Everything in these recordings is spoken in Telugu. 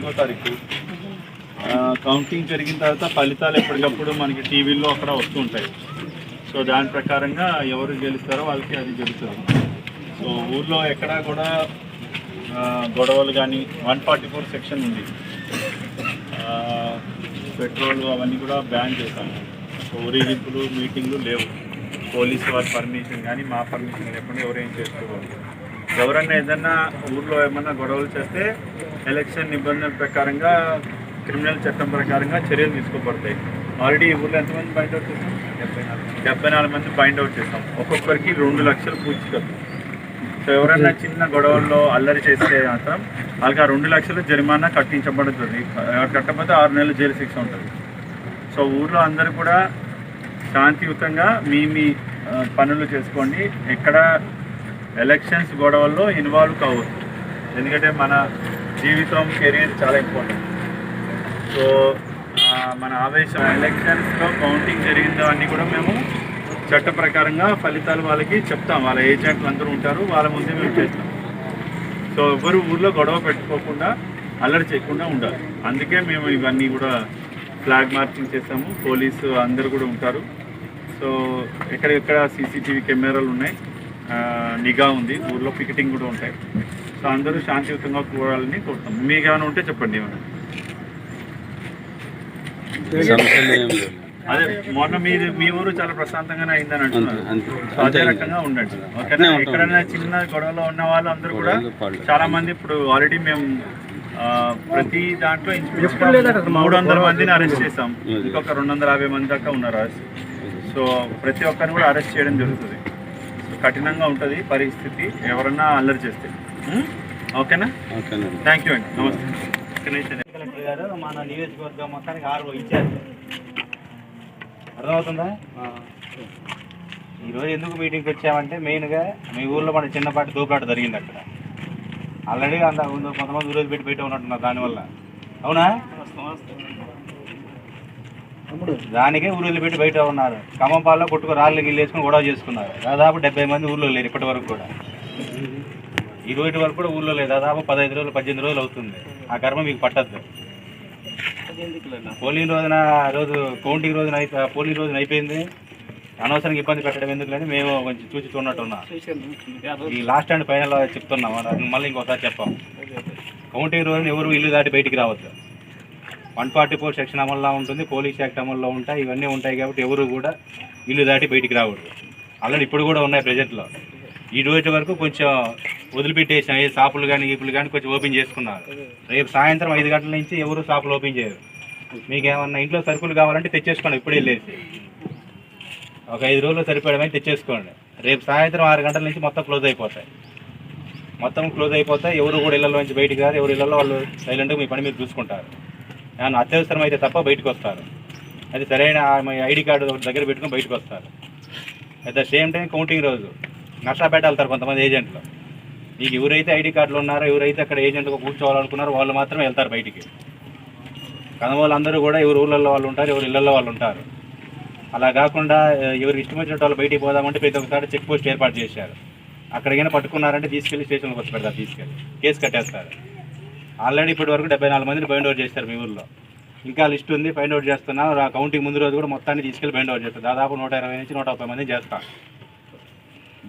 నాలుగో తారీఖు. కౌంటింగ్ జరిగిన తర్వాత ఫలితాలు ఎప్పటికప్పుడు మనకి టీవీల్లో అక్కడ వస్తుంటాయి సో దాని ప్రకారంగా ఎవరు గెలుస్తారో వాళ్ళకి అది జరుగుతుంది సో ఊర్లో ఎక్కడా కూడా గొడవలు కానీ వన్ ఫార్టీ ఫోర్ సెక్షన్ ఉంది. పెట్రోల్ అవన్నీ కూడా బ్యాన్ చేశాము. సో ఊరేగింపులు మీటింగ్లు లేవు. పోలీసు వారి పర్మిషన్ కానీ మా పర్మిషన్ లేకుండా ఎవరు ఏం చేసుకోవాలి ఎవరన్నా ఏదన్నా ఊర్లో ఏమన్నా గొడవలు చేస్తే ఎలక్షన్ నిబంధనల ప్రకారంగా క్రిమినల్ చట్టం ప్రకారంగా చర్యలు తీసుకోబడతాయి. ఆల్రెడీ ఈ ఊర్లో ఎంతమంది బైండ్ అవుట్ చేస్తాం డెబ్బై నాలుగు మంది బైండ్ అవుట్ చేస్తాం ఒక్కొక్కరికి రెండు లక్షలు పూచికత్తు సో ఎవరైనా చిన్న గొడవల్లో అల్లరి చేస్తే మాత్రం వాళ్ళకి ఆ రెండు లక్షలు జరిమానా కట్టించబడుతుంది. ఎవరు కట్టకపోతే ఆరు నెలలు జైలు శిక్ష ఉంటుంది. సో ఊర్లో అందరూ కూడా శాంతియుతంగా మీ మీ పనులు చేసుకోండి. ఎక్కడ ఎలక్షన్స్ గొడవల్లో ఇన్వాల్వ్ కావద్దు. ఎందుకంటే మన జీవితం కెరీర్ చాలా ఇంపార్టెంట్. సో మన ఆవేశం ఎలక్షన్స్లో కౌంటింగ్ జరిగిందవన్నీ కూడా మేము చట్ట ప్రకారంగా ఫలితాలు వాళ్ళకి చెప్తాం. వాళ్ళ ఏజెంట్లు అందరూ ఉంటారు. వాళ్ళ ముందే మేము చేస్తాం. సో ఎవరు ఊర్లో గొడవ పెట్టుకోకుండా అల్లరి చేయకుండా ఉండాలి. అందుకే మేము ఇవన్నీ కూడా ఫ్లాగ్ మార్చింగ్ చేస్తాము. పోలీసు అందరు కూడా ఉంటారు. సో ఎక్కడెక్కడ సీసీటీవీ కెమెరాలు ఉన్నాయి? నిఘా ఉంది. ఊర్లో పికెటింగ్ కూడా ఉంటాయి. సో అందరూ శాంతియుతంగా కూడాలని కోరుతాం. మీకు ఏమైనా ఉంటే చెప్పండి ఏమైనా. అదే మొన్న మీది మీ ఊరు చాలా ప్రశాంతంగానే అయిందని అంటున్నారు. అదే రకంగా ఉండండి. ఓకేనా ఎక్కడైనా చిన్న గొడవలో ఉన్న వాళ్ళు అందరూ కూడా చాలా మంది ఇప్పుడు ఆల్రెడీ మేము ప్రతి దాంట్లో మూడు వందల మందిని అరెస్ట్ చేసాం ఇంకొక రెండు వందల యాభై మంది దాకా ఉన్నారు అరెస్ట్ సో ప్రతి ఒక్కరిని కూడా అరెస్ట్ చేయడం జరుగుతుంది. కఠినంగా ఉంటుంది పరిస్థితి ఎవరన్నా అల్లరి చేస్తే? ఓకేనా? థ్యాంక్ యూ అండి. నమస్తే. కలెక్టర్ గారు మన నియోజకవర్గం మొత్తానికి ఆరు ఇచ్చారు. అర్థమవుతుందా? ఈరోజు ఎందుకు మీటింగ్కి వచ్చామంటే మెయిన్గా మీ ఊర్లో మన చిన్నపాటి తోపులాట జరిగింది అక్కడ. ఆల్రెడీ అంత కొంత- కొంతమంది ఊరేది పెట్టి బయట ఉన్నట్టున్నారు దానివల్ల. అవునా? దానికే ఊరేళ్ళు పెట్టి బయట ఉన్నారు. ఖమ్మంపాల్లో కొట్టుకు రాళ్ళు గిల్లేసుకుని గొడవ చేసుకున్నారు. దాదాపు డెబ్బై మంది ఊర్లో లేరు ఇప్పటి వరకు కూడా. ఈ రోజు వరకు కూడా ఊర్లో లేదు దాదాపు పదహైదు రోజులు పద్దెనిమిది రోజులు అవుతుంది. ఆ కర్మ మీకు పట్టద్దు. పోలింగ్ రోజున ఆ రోజు కౌంటింగ్ రోజున అయిపో పోలింగ్ రోజున అయిపోయింది. అనవసరంగా ఇబ్బంది పెట్టడం ఎందుకులని మేము కొంచెం చూసి చూడట్టున్నాం ఈ లాస్ట్ అండ్ ఫైనల్ చెప్తున్నాం. మళ్ళీ ఇంకోసారి చెప్పాం. కౌంటింగ్ రోజున ఎవరు ఇల్లు దాటి బయటికి రావద్దు. వన్ ఫార్టీ ఫోర్ సెక్షన్ అమల్లో ఉంటుంది పోలీస్ యాక్ట్ అమల్లో ఉంటాయి ఇవన్నీ ఉంటాయి కాబట్టి ఎవరు కూడా ఇల్లు దాటి బయటికి రాకూడదు. అలా ఇప్పుడు కూడా ఉన్నాయి ప్రజెంట్లో. ఈ రోజు వరకు కొంచెం వదిలిపెట్టేసిన ఏ షాపులు కానీ గీపులు కానీ కొంచెం ఓపెన్ చేసుకున్నారు. రేపు సాయంత్రం ఐదు గంటల నుంచి ఎవరు షాపులు ఓపెన్ చేయరు. మీకు ఏమన్నా ఇంట్లో సరుకులు కావాలంటే తెచ్చేసుకోండి ఇప్పుడు వెళ్ళేసి. ఒక ఐదు రోజులు సరిపడమని తెచ్చేసుకోండి. రేపు సాయంత్రం ఆరు గంటల నుంచి మొత్తం క్లోజ్ అయిపోతాయి. మొత్తం క్లోజ్ అయిపోతాయి ఎవరు కూడా ఇళ్ళలో నుంచి బయటికి రారు ఎవరు ఇళ్ళలో వాళ్ళు సైలెంట్గా మీ పని మీరు చూసుకుంటారు. ఏమన్నా అత్యవసరం అయితే తప్ప బయటకు వస్తారు. అది సరైన ఐడి కార్డు ఒకటి దగ్గర పెట్టుకొని బయటకు వస్తారు. At the same time counting రోజు. నష్టపేట కొంతమంది ఏజెంట్లు మీకు ఎవరైతే ఐడి కార్డులు ఉన్నారో ఎవరైతే అక్కడ ఏజెంట్గా కూర్చోవాలనుకున్నారో వాళ్ళు మాత్రం వెళ్తారు బయటికి. కనవాళ్ళు అందరూ కూడా ఎవరు ఊళ్ళల్లో వాళ్ళు ఉంటారు ఎవరు ఇళ్ళల్లో వాళ్ళు ఉంటారు. అలా కాకుండా ఎవరు ఎవరికి ఇష్టం వచ్చినట్టు వాళ్ళు బయటికి పోదామంటే ప్రతి ఒక్కసారి చెక్ పోస్ట్ ఏర్పాటు చేశారు. అక్కడికైనా పట్టుకున్నారంటే తీసుకెళ్ళి స్టేషన్కి వచ్చి పెడతారు తీసుకెళ్ళి. కేసు కట్టేస్తారు. ఆల్రెడీ ఇప్పటి వరకు డెబ్బై నాలుగు మందిని బైండ్ అవుట్ చేస్తారు మీ ఊర్లో. ఇంకా లిస్ట్ ఉంది బైండ్ అవుట్ చేస్తున్నాం. ఆ కౌంటింగ్ ముందు రోజు కూడా మొత్తాన్ని తీసుకెళ్ళి బైండ్ అవుట్ చేస్తారు దాదాపు నూట ఇరవై నుంచి నూట ముప్పై మంది చేస్తాం.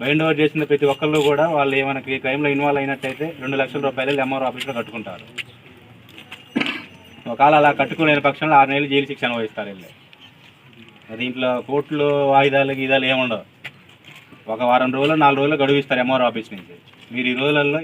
బైండ్ అవుట్ చేసిన ప్రతి ఒక్కళ్ళు కూడా వాళ్ళు ఏమైనా క్రైమ్లో ఇన్వాల్వ్ అయినట్టయితే రెండు లక్షల రూపాయలు ఎంఆర్ఓ ఆఫీస్లో కట్టుకుంటారు. ఒకవేళ అలా కట్టుకోలేని పక్షంలో ఆరు నెలలు జైలు శిక్ష అనుభవిస్తారు వెళ్ళి. దీంట్లో కోర్టులు వాయిదాలు గీదాలు ఏముండవు. ఒక వారం రోజులు నాలుగు రోజులు గడువిస్తారు ఎంఆర్ ఎంఆర్ఓ ఆఫీస్ నుంచి. మీరు ఈ రోజులలో